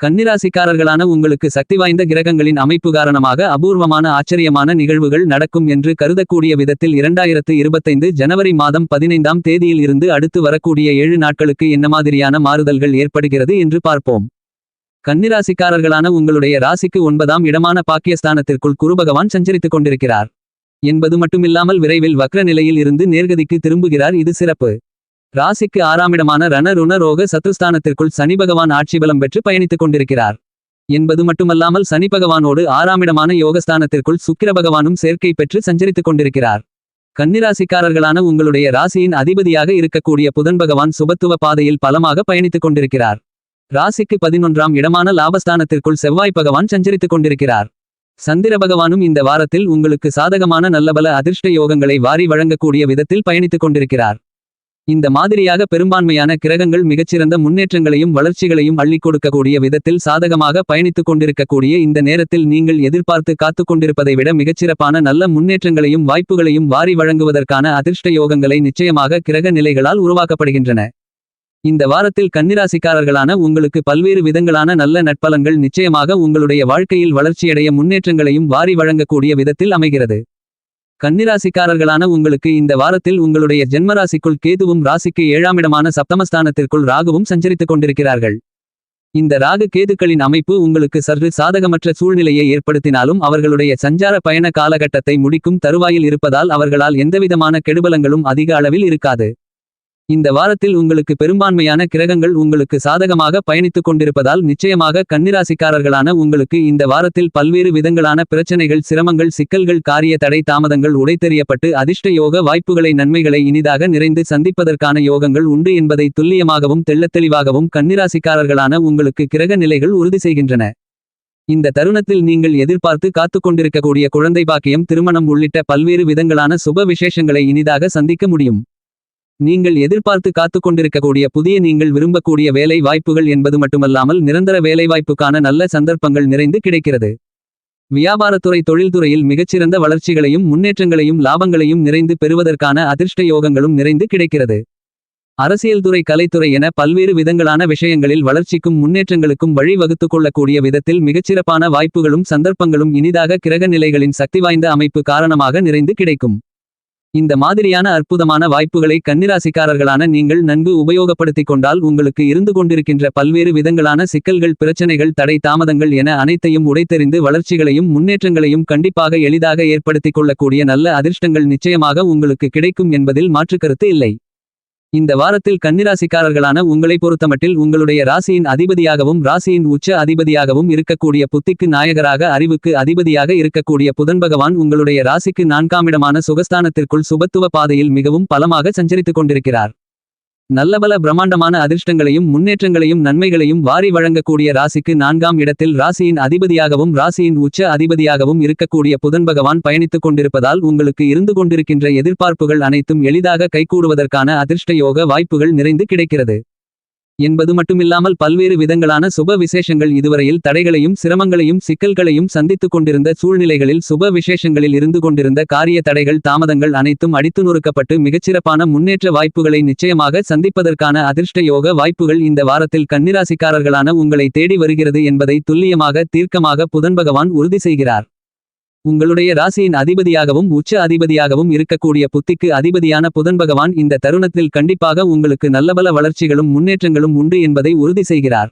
கன்னிராசிக்காரர்களான உங்களுக்கு சக்தி வாய்ந்த கிரகங்களின் அமைப்பு காரணமாக அபூர்வமான ஆச்சரியமான நிகழ்வுகள் நடக்கும் என்று கருதக்கூடிய விதத்தில் இரண்டாயிரத்து இருபத்தைந்து ஜனவரி மாதம் பதினைந்தாம் தேதியில் இருந்து அடுத்து வரக்கூடிய ஏழு நாட்களுக்கு என்ன மாதிரியான மாறுதல்கள் ஏற்படுகிறது என்று பார்ப்போம். கன்னிராசிக்காரர்களான உங்களுடைய ராசிக்கு ஒன்பதாம் இடமான பாக்கியஸ்தானத்திற்குள் குருபகவான் சஞ்சரித்துக் கொண்டிருக்கிறார். என்பது மட்டுமில்லாமல் விரைவில் வக்ர நிலையில் இருந்து நேர்கதிக்கு திரும்புகிறார். இது சிறப்பு. ராசிக்கு ஆறாமிடமான ரண ருண ரோக சத்துஸ்தானத்திற்குள் சனி பகவான் ஆட்சி பலம் பெற்று பயணித்துக் கொண்டிருக்கிறார். என்பது மட்டுமல்லாமல் சனி பகவானோடு ஆறாமிடமான யோகஸ்தானத்திற்குள் சுக்கிர பகவானும் சேர்க்கை பெற்று சஞ்சரித்துக் கொண்டிருக்கிறார். கன்னிராசிக்காரர்களான உங்களுடைய ராசியின் அதிபதியாக இருக்கக்கூடிய புதன் பகவான் சுபத்துவ பாதையில் பலமாக பயணித்துக் கொண்டிருக்கிறார். ராசிக்கு பதினொன்றாம் இடமான லாபஸ்தானத்திற்குள் செவ்வாய் பகவான் சஞ்சரித்துக் கொண்டிருக்கிறார். சந்திர பகவானும் இந்த வாரத்தில் உங்களுக்கு சாதகமான நல்லபல அதிர்ஷ்ட யோகங்களை வாரி வழங்கக்கூடிய விதத்தில் பயணித்துக் கொண்டிருக்கிறார். இந்த மாதிரியாக பெரும்பான்மையான கிரகங்கள் மிகச்சிறந்த முன்னேற்றங்களையும் வளர்ச்சிகளையும் அள்ளிக் கொடுக்கக்கூடிய விதத்தில் சாதகமாக பயணித்துக் கொண்டிருக்கக்கூடிய இந்த நேரத்தில் நீங்கள் எதிர்பார்த்து காத்துக் கொண்டிருப்பதை விட மிகச்சிறப்பான நல்ல முன்னேற்றங்களையும் வாய்ப்புகளையும் வாரி வழங்குவதற்கான அதிர்ஷ்ட யோகங்களை நிச்சயமாக கிரக நிலைகளால் உருவாக்கப்படுகின்றன. இந்த வாரத்தில் கன்னிராசிக்காரர்களான உங்களுக்கு பல்வேறு விதங்களான நல்ல நட்பலன்கள் நிச்சயமாக உங்களுடைய வாழ்க்கையில் வளர்ச்சியடைய முன்னேற்றங்களையும் வாரி வழங்கக்கூடிய விதத்தில் அமைகிறது. கன்னிராசிக்காரர்களான உங்களுக்கு இந்த வாரத்தில் உங்களுடைய ஜென்மராசிக்குள் கேதுவும் ராசிக்கு ஏழாமிடமான சப்தமஸ்தானத்திற்குள் ராகுவும் சஞ்சரித்துக் கொண்டிருக்கிறார்கள். இந்த ராகு கேதுக்களின் அமைப்பு உங்களுக்கு சற்று சாதகமற்ற சூழ்நிலையை ஏற்படுத்தினாலும் அவர்களுடைய சஞ்சார பயண காலகட்டத்தை முடிக்கும் தருவாயில் இருப்பதால் அவர்களால் எந்தவிதமான கெடுபலங்களும் அதிக அளவில் இருக்காது. இந்த வாரத்தில் உங்களுக்கு பெரும்பான்மையான கிரகங்கள் உங்களுக்கு சாதகமாக பயணித்துக் கொண்டிருப்பதால் நிச்சயமாக கன்னிராசிக்காரர்களான உங்களுக்கு இந்த வாரத்தில் பல்வேறு விதங்களான பிரச்சனைகள் சிரமங்கள் சிக்கல்கள் காரிய தடை தாமதங்கள் உடைத்தெறியப்பட்டு அதிர்ஷ்ட யோக வாய்ப்புகளை நன்மைகளை இனிதாக நிறைந்து சந்திப்பதற்கான யோகங்கள் உண்டு என்பதை துல்லியமாகவும் தெள்ளத்தெளிவாகவும் கன்னிராசிக்காரர்களான உங்களுக்கு கிரக நிலைகள் உறுதி செய்கின்றன. இந்த தருணத்தில் நீங்கள் எதிர்பார்த்து காத்துக் கொண்டிருக்கக்கூடிய குழந்தை பாக்கியம் திருமணம் உள்ளிட்ட பல்வேறு விதங்களான சுப விசேஷங்களை இனிதாக சந்திக்க முடியும். நீங்கள் எதிர்பார்த்து காத்துக்கொண்டிருக்கக்கூடிய புதிய நீங்கள் விரும்பக்கூடிய வேலை வாய்ப்புகள் என்பது மட்டுமல்லாமல் நிரந்தர வேலைவாய்ப்புக்கான நல்ல சந்தர்ப்பங்கள் நிறைந்து கிடைக்கிறது. வியாபாரத்துறை தொழில்துறையில் மிகச்சிறந்த வளர்ச்சிகளையும் முன்னேற்றங்களையும் லாபங்களையும் நிறைந்து பெறுவதற்கான அதிர்ஷ்ட யோகங்களும் நிறைந்து கிடைக்கிறது. அரசியல்துறை கலைத்துறை என பல்வேறு விதங்களான விஷயங்களில் வளர்ச்சிக்கும் முன்னேற்றங்களுக்கும் வழிவகுத்துக் கொள்ளக்கூடிய விதத்தில் மிகச்சிறப்பான வாய்ப்புகளும் சந்தர்ப்பங்களும் இனிதாக கிரக நிலைகளின் சக்தி வாய்ந்த அமைப்பு காரணமாக நிறைந்து கிடைக்கும். இந்த மாதிரியான அற்புதமான வாய்ப்புகளை கன்னிராசிக்காரர்களான நீங்கள் நன்கு உபயோகப்படுத்திக் கொண்டால் உங்களுக்கு இருந்து கொண்டிருக்கின்ற பல்வேறு விதங்களான சிக்கல்கள் பிரச்சனைகள் தடை தாமதங்கள் என அனைத்தையும் உடைத்தெறிந்து வளர்ச்சிகளையும் முன்னேற்றங்களையும் கண்டிப்பாக எளிதாக ஏற்படுத்திக் கொள்ளக்கூடிய நல்ல அதிர்ஷ்டங்கள் நிச்சயமாக உங்களுக்கு கிடைக்கும் என்பதில் மாற்றுக்கருத்து இல்லை. இந்த வாரத்தில் கன்னிராசிக்காரர்களான உங்களை பொறுத்தமட்டில் உங்களுடைய ராசியின் அதிபதியாகவும் ராசியின் உச்ச அதிபதியாகவும் இருக்கக்கூடிய புத்திக்கு நாயகராக அறிவுக்கு அதிபதியாக இருக்கக்கூடிய புதன் பகவான் உங்களுடைய ராசிக்கு நான்காமிடமான சுகஸ்தானத்திற்குள் சுபத்துவ பாதையில் மிகவும் பலமாக சஞ்சரித்துக் கொண்டிருக்கிறார். நல்லபல பிரம்மாண்டமான அதிர்ஷ்டங்களையும் முன்னேற்றங்களையும் நன்மைகளையும் வாரி வழங்கக்கூடிய ராசிக்கு நான்காம் இடத்தில் ராசியின் அதிபதியாகவும் ராசியின் உச்ச அதிபதியாகவும் இருக்கக்கூடிய புதன் பகவான் பயணித்துக் கொண்டிருப்பதால் உங்களுக்கு இருந்து கொண்டிருக்கின்ற எதிர்பார்ப்புகள் அனைத்தும் எளிதாக கைகூடுவதற்கான அதிர்ஷ்ட யோக வாய்ப்புகள் நிறைந்து கிடைக்கிறது. என்பது மட்டுமில்லாமல் பல்வேறு விதங்களான சுப விசேஷங்கள் இதுவரையில் தடைகளையும் சிரமங்களையும் சிக்கல்களையும் சந்தித்துக் கொண்டிருந்த சூழ்நிலைகளில் சுப விசேஷங்களில் இருந்து கொண்டிருந்த காரிய தடைகள் தாமதங்கள் அனைத்தும் அடித்து நொறுக்கப்பட்டு மிகச்சிறப்பான முன்னேற்ற வாய்ப்புகளை நிச்சயமாக சந்திப்பதற்கான அதிர்ஷ்ட யோக வாய்ப்புகள் இந்த வாரத்தில் கன்னிராசிக்காரர்களான உங்களை தேடி வருகிறது என்பதை துல்லியமாக தீர்க்கமாக புதன் பகவான் உறுதி செய்கிறார். உங்களுடைய ராசியின் அதிபதியாகவும் உச்ச அதிபதியாகவும் இருக்கக்கூடிய புத்திக்கு அதிபதியான புதன் பகவான் இந்த தருணத்தில் கண்டிப்பாக உங்களுக்கு நல்லபல வளர்ச்சிகளும் முன்னேற்றங்களும் உண்டு என்பதை உறுதி செய்கிறார்.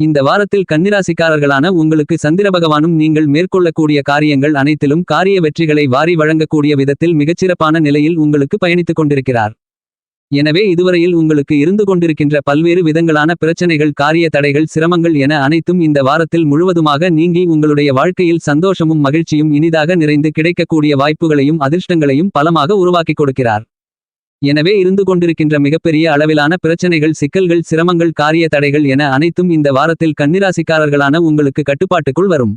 இந்த வாரத்தில் கன்னிராசிக்காரர்களான உங்களுக்கு சந்திர பகவானும் நீங்கள் மேற்கொள்ளக்கூடிய காரியங்கள் அனைத்திலும் காரிய வெற்றிகளை வாரி வழங்கக்கூடிய விதத்தில் மிகச்சிறப்பான நிலையில் உங்களுக்கு பயணித்துக் கொண்டிருக்கிறார். எனவே இதுவரையில் உங்களுக்கு இருந்து கொண்டிருக்கின்ற பல்வேறு விதங்களான பிரச்சனைகள் காரிய தடைகள் சிரமங்கள் என அனைத்தும் இந்த வாரத்தில் முழுவதுமாக நீங்கி உங்களுடைய வாழ்க்கையில் சந்தோஷமும் மகிழ்ச்சியும் இனிதாக நிறைந்து கிடைக்கக்கூடிய வாய்ப்புகளையும் அதிர்ஷ்டங்களையும் பலமாக உருவாக்கிக் கொடுக்கிறார். எனவே இருந்து கொண்டிருக்கின்ற மிகப்பெரிய அளவிலான பிரச்சனைகள் சிக்கல்கள் சிரமங்கள் காரிய தடைகள் என அனைத்தும் இந்த வாரத்தில் கன்னிராசிக்காரர்களான உங்களுக்கு கட்டுப்பாட்டுக்குள் வரும்.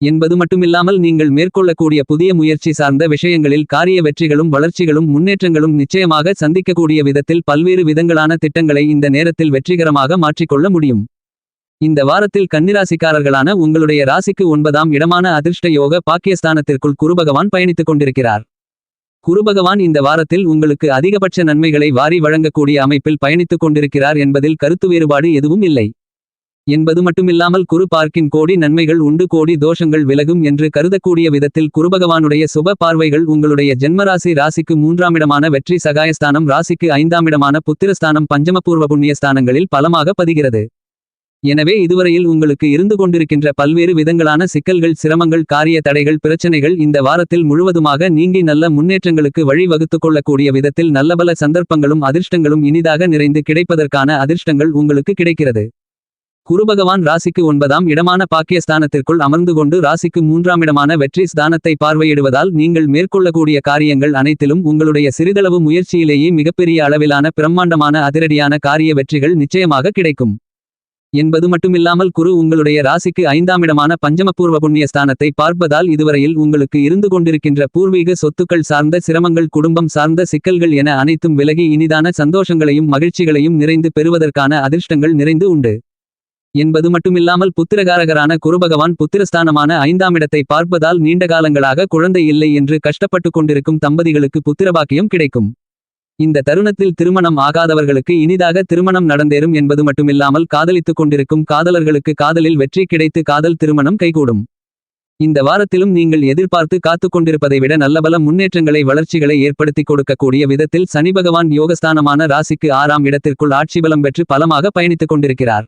என்பது மட்டுமில்லாமல் நீங்கள் மேற்கொள்ளக்கூடிய புதிய முயற்சி சார்ந்த விஷயங்களில் காரிய வெற்றிகளும் வளர்ச்சிகளும் முன்னேற்றங்களும் நிச்சயமாக சந்திக்கக்கூடிய விதத்தில் பல்வேறு விதங்களான திட்டங்களை இந்த நேரத்தில் வெற்றிகரமாக மாற்றிக்கொள்ள முடியும். இந்த வாரத்தில் கன்னிராசிக்காரர்களான உங்களுடைய ராசிக்கு ஒன்பதாம் இடமான அதிர்ஷ்ட யோக பாக்கியஸ்தானத்திற்குள் குருபகவான் பயணித்துக் கொண்டிருக்கிறார். குருபகவான் இந்த வாரத்தில் உங்களுக்கு அதிகபட்ச நன்மைகளை வாரி வழங்கக்கூடிய அமைப்பில் பயணித்துக் கொண்டிருக்கிறார் என்பதில் கருத்து வேறுபாடு எதுவும் இல்லை. என்பது மட்டுமில்லாமல் குரு பார்க்கின் கோடி நன்மைகள் உண்டு கோடி தோஷங்கள் விலகும் என்று கருதக்கூடிய விதத்தில் குருபகவானுடைய சுப பார்வைகள் உங்களுடைய ஜென்மராசி ராசிக்கு மூன்றாமிடமான வெற்றி சகாயஸ்தானம் ராசிக்கு ஐந்தாமிடமான புத்திரஸ்தானம் பஞ்சமபூர்வ புண்ணியஸ்தானங்களில் பலமாக பதிகிறது. எனவே இதுவரையில் உங்களுக்கு இருந்து கொண்டிருக்கின்ற பல்வேறு விதங்களான சிக்கல்கள் சிரமங்கள் காரிய தடைகள் பிரச்சனைகள் இந்த வாரத்தில் முழுவதுமாக நீங்கி நல்ல முன்னேற்றங்களுக்கு வழி வகுத்துக் கொள்ளக்கூடிய விதத்தில் நல்லபல சந்தர்ப்பங்களும் அதிர்ஷ்டங்களும் இனிதாக நிறைந்து கிடைப்பதற்கான அதிர்ஷ்டங்கள் உங்களுக்கு கிடைக்கிறது. குருபகவான் ராசிக்கு ஒன்பதாம் இடமான பாக்கியஸ்தானத்திற்குள் அமர்ந்து கொண்டு ராசிக்கு மூன்றாம் இடமான வெற்றி ஸ்தானத்தை பார்வையிடுவதால் நீங்கள் மேற்கொள்ளக்கூடிய காரியங்கள் அனைத்திலும் உங்களுடைய சிறிதளவு முயற்சியிலேயே மிகப்பெரிய அளவிலான பிரம்மாண்டமான அதிரடியான காரிய வெற்றிகள் நிச்சயமாக கிடைக்கும். என்பது மட்டுமில்லாமல் குரு உங்களுடைய ராசிக்கு ஐந்தாம் இடமான பஞ்சமபூர்வ புண்ணிய ஸ்தானத்தை பார்ப்பதால் இதுவரையில் உங்களுக்கு இருந்து கொண்டிருக்கின்ற பூர்வீக சொத்துக்கள் சார்ந்த சிரமங்கள் குடும்பம் சார்ந்த சிக்கல்கள் என அனைத்தும் விலகி இனிதான சந்தோஷங்களையும் மகிழ்ச்சிகளையும் நிறைந்து பெறுவதற்கான அதிர்ஷ்டங்கள் நிறைந்து உண்டு. என்பது மட்டுமில்லாமல் புத்திரகாரகரான குருபகவான் புத்திரஸ்தானமான ஐந்தாம் இடத்தை பார்ப்பதால் நீண்ட காலங்களாக குழந்தை இல்லை என்று கஷ்டப்பட்டு கொண்டிருக்கும் தம்பதிகளுக்கு புத்திரபாக்கியம் கிடைக்கும். இந்த தருணத்தில் திருமணம் ஆகாதவர்களுக்கு இனிதாக திருமணம் நடந்தேறும் என்பது மட்டுமில்லாமல் காதலித்துக் கொண்டிருக்கும் காதலர்களுக்கு காதலில் வெற்றி கிடைத்து காதல் திருமணம் கைகூடும். இந்த வாரத்திலும் நீங்கள் எதிர்பார்த்து காத்து கொண்டிருப்பதை விட நல்லபல முன்னேற்றங்களை வளர்ச்சிகளை ஏற்படுத்தி கொடுக்கக்கூடிய விதத்தில் சனி பகவான் யோகஸ்தானமான ராசிக்கு ஆறாம் இடத்திற்குள் ஆட்சி பலம் பெற்று பலமாக பயணித்துக் கொண்டிருக்கிறார்.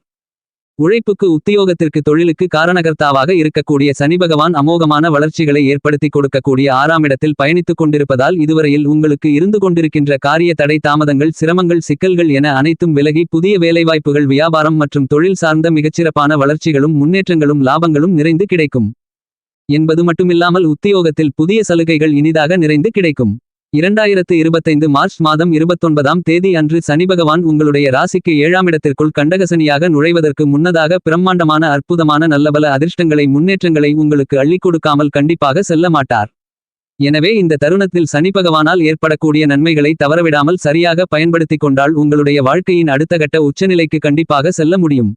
உழைப்புக்கு உத்தியோகத்திற்கு தொழிலுக்கு காரணகர்த்தாவாக இருக்கக்கூடிய சனி பகவான் அமோகமான வளர்ச்சிகளை ஏற்படுத்தி கொடுக்கக்கூடிய ஆறாம் இடத்தில் பயணித்துக் கொண்டிருப்பதால் இதுவரையில் உங்களுக்கு இருந்து கொண்டிருக்கின்ற காரிய தடை தாமதங்கள் சிரமங்கள் சிக்கல்கள் என அனைத்தும் விலகி புதிய வேலைவாய்ப்புகள் வியாபாரம் மற்றும் தொழில் சார்ந்த மிகச்சிறப்பான வளர்ச்சிகளும் முன்னேற்றங்களும் லாபங்களும் நிறைந்து கிடைக்கும். என்பது மட்டுமில்லாமல் உத்தியோகத்தில் புதிய சலுகைகள் இனிதாக நிறைந்து கிடைக்கும். இரண்டாயிரத்து இருபத்தைந்து மார்ச் மாதம் இருபத்தொன்பதாம் தேதி அன்று சனி பகவான் உங்களுடைய ராசிக்கு ஏழாம் இடத்திற்குள் கண்டகசனியாக நுழைவதற்கு முன்னதாக பிரம்மாண்டமான அற்புதமான நல்லபல அதிர்ஷ்டங்களை முன்னேற்றங்களை உங்களுக்கு அள்ளிக் கொடுக்காமல் கண்டிப்பாக செல்ல மாட்டார். எனவே இந்த தருணத்தில் சனி பகவானால் ஏற்படக்கூடிய நன்மைகளை தவறவிடாமல் சரியாக பயன்படுத்திக் கொண்டால் உங்களுடைய வாழ்க்கையின் அடுத்த கட்ட உச்சநிலைக்கு கண்டிப்பாக செல்ல முடியும்.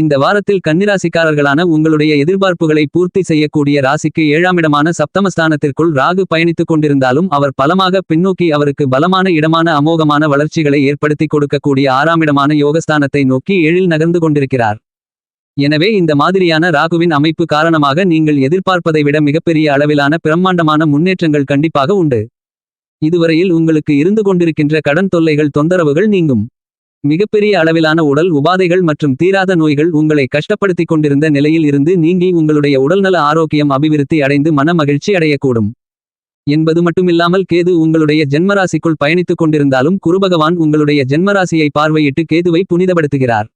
இந்த வாரத்தில் கன்னிராசிக்காரர்களான உங்களுடைய எதிர்பார்ப்புகளை பூர்த்தி செய்யக்கூடிய ராசிக்கு ஏழாமிடமான சப்தமஸ்தானத்திற்குள் ராகு பயணித்துக் கொண்டிருந்தாலும் அவர் பலமாக பின்னோக்கி அவருக்கு பலமான இடமான அமோகமான வளர்ச்சிகளை ஏற்படுத்தி கொடுக்கக்கூடிய ஆறாமிடமான யோகஸ்தானத்தை நோக்கி ஏழில் நகர்ந்து கொண்டிருக்கிறார். எனவே இந்த மாதிரியான ராகுவின் அமைப்பு காரணமாக நீங்கள் எதிர்பார்ப்பதை விட மிகப்பெரிய அளவிலான பிரம்மாண்டமான முன்னேற்றங்கள் கண்டிப்பாக உண்டு. இதுவரையில் உங்களுக்கு இருந்து கொண்டிருக்கின்ற கடன் தொல்லைகள் தொந்தரவுகள் நீங்கும். மிகப்பெரிய அளவிலான உடல் உபாதைகள் மற்றும் தீராத நோய்கள் உங்களை கஷ்டப்படுத்திக் கொண்டிருந்த நிலையில் இருந்து நீங்கி உங்களுடைய உடல்நல ஆரோக்கியம் அபிவிருத்தி அடைந்து மன மகிழ்ச்சி அடையக்கூடும். என்பது மட்டுமில்லாமல் கேது உங்களுடைய ஜென்மராசிக்குள் பயணித்துக் கொண்டிருந்தாலும் குருபகவான் உங்களுடைய ஜென்மராசியை பார்வையிட்டு கேதுவை புனிதப்படுத்துகிறார்.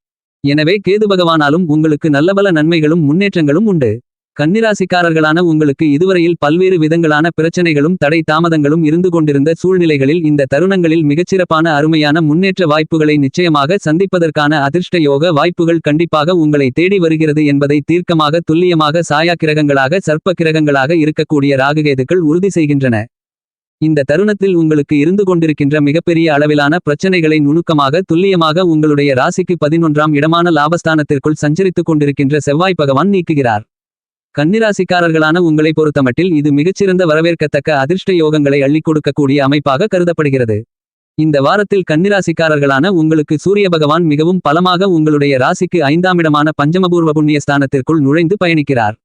எனவே கேது பகவானாலும் உங்களுக்கு நல்லபல நன்மைகளும் முன்னேற்றங்களும் உண்டு. கன்னிராசிக்காரர்களான உங்களுக்கு இதுவரையில் பல்வேறு விதங்களான பிரச்சனைகளும் தடை தாமதங்களும் இருந்து கொண்டிருந்த சூழ்நிலைகளில் இந்த தருணங்களில் மிகச்சிறப்பான அருமையான முன்னேற்ற வாய்ப்புகளை நிச்சயமாக சந்திப்பதற்கான அதிர்ஷ்ட யோக வாய்ப்புகள் கண்டிப்பாக உங்களை தேடி வருகிறது என்பதை தீர்க்கமாக துல்லியமாக சாயா கிரகங்களாக சர்ப்ப கிரகங்களாக இருக்கக்கூடிய ராகுகேதுக்கள் உறுதி செய்கின்றன. இந்த தருணத்தில் உங்களுக்கு இருந்து கொண்டிருக்கின்ற மிகப்பெரிய அளவிலான பிரச்சனைகளை நுணுக்கமாக துல்லியமாக உங்களுடைய ராசிக்கு பதினொன்றாம் இடமான லாபஸ்தானத்திற்குள் சஞ்சரித்துக் கொண்டிருக்கின்ற செவ்வாய் பகவான் நீக்குகிறார். கன்னிராசிக்காரர்களான உங்களை பொறுத்தமட்டில் இது மிகச்சிறந்த வரவேற்கத்தக்க அதிர்ஷ்ட யோகங்களை அள்ளிக் கொடுக்கக்கூடிய அமைப்பாக கருதப்படுகிறது. இந்த வாரத்தில் கன்னிராசிக்காரர்களான உங்களுக்கு சூரிய பகவான் மிகவும் பலமாக உங்களுடைய ராசிக்கு ஐந்தாம் இடமான பஞ்சமபூர்வ புண்ணிய ஸ்தானத்திற்குள் நுழைந்து பயணிக்கிறார்.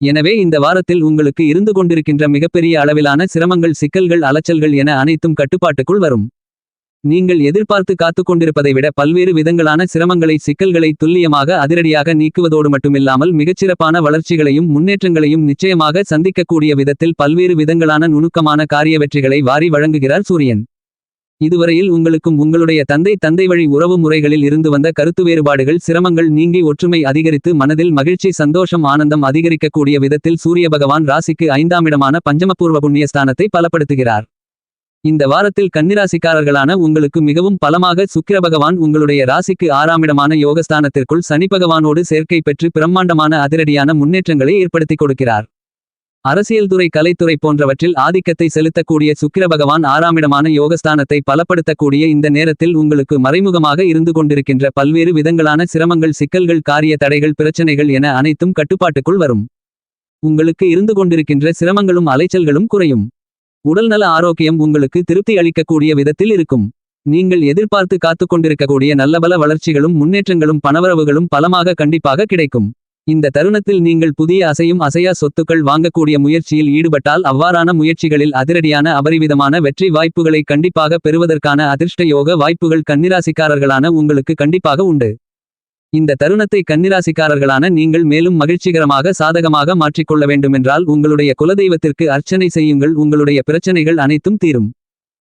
எனவே இந்த வாரத்தில் உங்களுக்கு இருந்து கொண்டிருக்கின்ற மிகப்பெரிய அளவிலான சிரமங்கள் சிக்கல்கள் அலைச்சல்கள் என அனைத்தும் கட்டுப்பாட்டுக்குள் வரும். நீங்கள் எதிர்பார்த்து காத்துக் கொண்டிருப்பதை விட பல்வேறு விதங்களான சிரமங்களை சிக்கல்களை துல்லியமாக அதிரடியாக நீக்குவதோடு மட்டுமில்லாமல் மிகச்சிறப்பான வளர்ச்சிகளையும் முன்னேற்றங்களையும் நிச்சயமாக சந்திக்கக்கூடிய விதத்தில் பல்வேறு விதங்களான நுணுக்கமான காரிய வெற்றிகளை வாரி வழங்குகிறார் சூரியன். இதுவரையில் உங்களுக்கும் உங்களுடைய தந்தை தந்தை வழி உறவு முறைகளில் இருந்து வந்த கருத்து வேறுபாடுகள் சிரமங்கள் நீங்கி ஒற்றுமை அதிகரித்து மனதில் மகிழ்ச்சி சந்தோஷம் ஆனந்தம் அதிகரிக்கக்கூடிய விதத்தில் சூரிய பகவான் ராசிக்கு ஐந்தாம் இடமான பஞ்சமபூர்வ புண்ணியஸ்தானத்தை பலப்படுத்துகிறார். இந்த வாரத்தில் கன்னிராசிக்காரர்களான உங்களுக்கு மிகவும் பலமாக சுக்கிர பகவான் உங்களுடைய ராசிக்கு ஆறாமிடமான யோகஸ்தானத்திற்குள் சனி பகவானோடு சேர்க்கை பெற்று பிரம்மாண்டமான அதிரடியான முன்னேற்றங்களை ஏற்படுத்திக் கொடுக்கிறார். அரசியல் துறை கலைத்துறை போன்றவற்றில் ஆதிக்கத்தை செலுத்தக்கூடிய சுக்கிர பகவான் ஆறாமிடமான யோகஸ்தானத்தை பலப்படுத்தக்கூடிய இந்த நேரத்தில் உங்களுக்கு மறைமுகமாக இருந்து கொண்டிருக்கின்ற பல்வேறு விதங்களான சிரமங்கள் சிக்கல்கள் காரிய தடைகள் பிரச்சனைகள் என அனைத்தும் கட்டுப்பாட்டுக்குள் வரும். உங்களுக்கு இருந்து கொண்டிருக்கின்ற சிரமங்களும் அலைச்சல்களும் குறையும். உடல்நல ஆரோக்கியம் உங்களுக்கு திருப்தி அளிக்கக்கூடிய விதத்தில் இருக்கும். நீங்கள் எதிர்பார்த்து காத்துக் கொண்டிருக்கக்கூடிய நல்லபல வளர்ச்சிகளும் முன்னேற்றங்களும் பணவரவுகளும் பலமாக கண்டிப்பாக கிடைக்கும். இந்த தருணத்தில் நீங்கள் புதிய அசையும் அசையா சொத்துக்கள் வாங்கக்கூடிய முயற்சியில் ஈடுபட்டால் அவ்வாறான முயற்சிகளில் அதிரடியான அபரிவிதமான வெற்றி வாய்ப்புகளை கண்டிப்பாக பெறுவதற்கான அதிர்ஷ்ட யோக வாய்ப்புகள் கன்னிராசிக்காரர்களான உங்களுக்கு கண்டிப்பாக உண்டு. இந்த தருணத்தை கன்னிராசிக்காரர்களான நீங்கள் மேலும் மகிழ்ச்சிகரமாக சாதகமாக மாற்றிக்கொள்ள வேண்டுமென்றால் உங்களுடைய குலதெய்வத்திற்கு அர்ச்சனை செய்யுங்கள் உங்களுடைய பிரச்சனைகள் அனைத்தும் தீரும்.